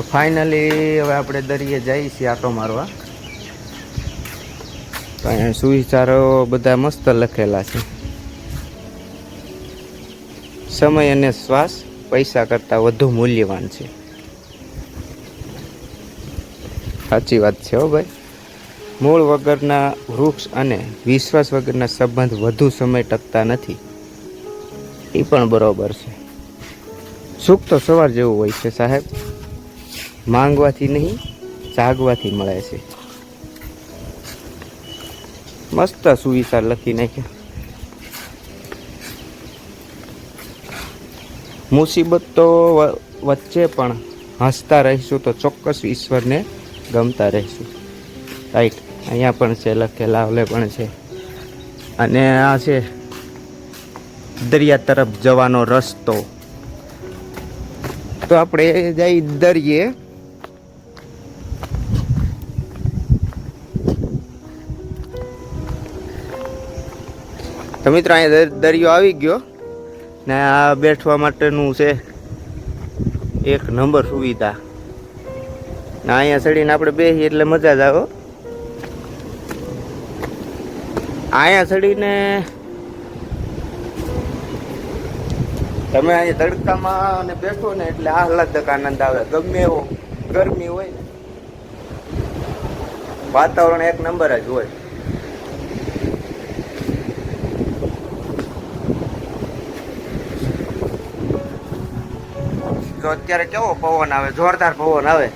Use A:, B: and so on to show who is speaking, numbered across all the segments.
A: તો ફાઇનલી હવે આપણે દરિયે જઈએ છીએ આટો મારવા. તો અહીંયા સુવિચારો બધા મસ્ત લખેલા છે. સમય અને શ્વાસ પૈસા કરતાં વધુ મૂલ્યવાન છે. સાચી વાત છે હો ભાઈ. મૂળ વગરના વૃક્ષ અને વિશ્વાસ વગરના સંબંધ વધુ સમય ટકતા નથી. એ પણ બરાબર છે. સુખ તો સવાર જેવું હોય છે સાહેબ. માંગવાથી નહીં જાગવાથી મળે છે. મસ્ત સુવિચાર લખી નાખ્યા. મુસીબત તો વચ્ચે પણ હસતા રહીશું તો ચોક્કસ ઈશ્વરને ગમતા રહીશું. રાઈટ, અહીંયા પણ છે, લખેલા ઓલે પણ છે. અને આ છે, દરિયા તરફ જવાનો રસ્તો. તો આપણે જઈ દરિયે તો મિત્રો, અહીંયા દર- દરિયો આવી ગયો ને આ બેઠવા માટેનું છે એક નંબર સુવિધા. ને અહીંયા ચડીને આપણે બેસીએ એટલે મજા જ આવો અહીંયા ચડીને તમે અહીંયા તડકામાં અને બેઠો ને એટલે આહલાદક આનંદ આવે. ગમે એવો ગરમી હોય ને, વાતાવરણ એક નંબર જ હોય. તો અત્યારે કેવો પવન આવે, જોરદાર પવન આવે.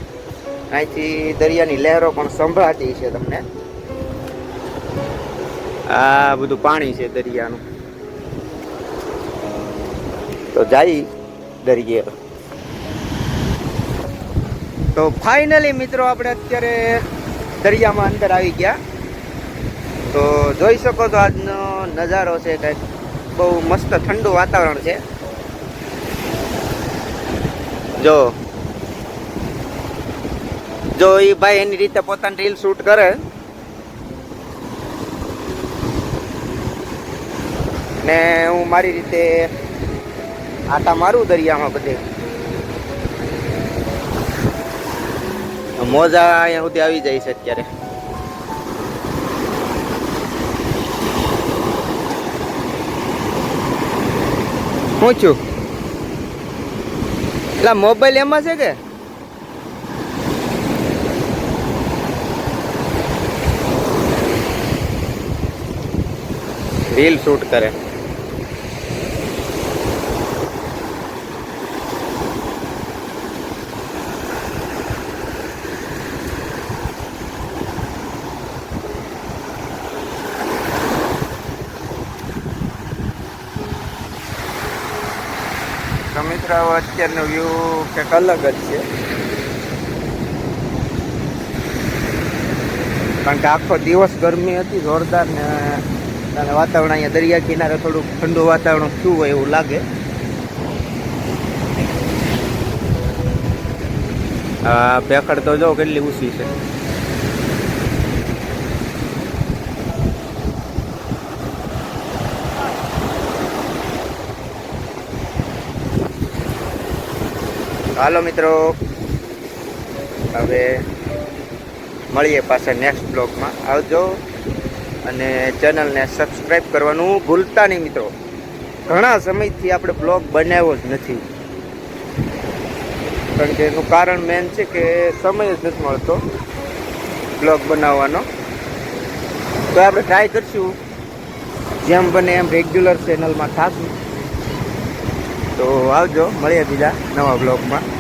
A: અહીંથી દરિયાની લહેરો પણ સંભળાતી છે તમને. આ બધું પાણી છે દરિયાનું. તો જાય દરિયે. તો ફાઇનલી મિત્રો આપણે અત્યારે દરિયામાં અંદર આવી ગયા. તો જોઈ શકો તો આજનો નજારો છે, કંઈક બહુ મસ્ત ઠંડુ વાતાવરણ છે. જો. જો એ ભાઈ એની રીતે પોતાની રીલ શૂટ કરે. ને હું મારી રીતે આટા મારું દરિયામાં બધે. મોજા અહીંયા સુધી આવી જાય છે અત્યારે. છું? એટલે મોબાઈલ એમાં છે કે? રીલ શૂટ કરે. તો મિત્રો અત્યારનો વ્યૂ કંઈક અલગ જ છે. કારણ કે આખો દિવસ ગરમી હતી, જોરદાર ને, અને વાતાવરણ અહીંયા દરિયા કિનારે થોડુંક ઠંડુ વાતાવરણ થયું હોય એવું લાગે. ભેખડ તો જો કેટલી ઊંચી છે. હાલો મિત્રો. હવે મળીએ પાછા નેક્સ્ટ બ્લોગમાં આવજો અને ચેનલને સબસ્ક્રાઈબ કરવાનું ભૂલતા નહીં મિત્રો. ઘણા સમયથી આપણે બ્લોગ બનાવ્યો જ નથી. કારણ કે એનું કારણ મેન છે કે સમય જ નથી મળતો બ્લોગ બનાવવાનો. તો આપણે ટ્રાય કરશું. જેમ બને એમ રેગ્યુલર ચેનલમાં થાશું. તો આવજો મળીએ બીજા નવા બ્લોગમાં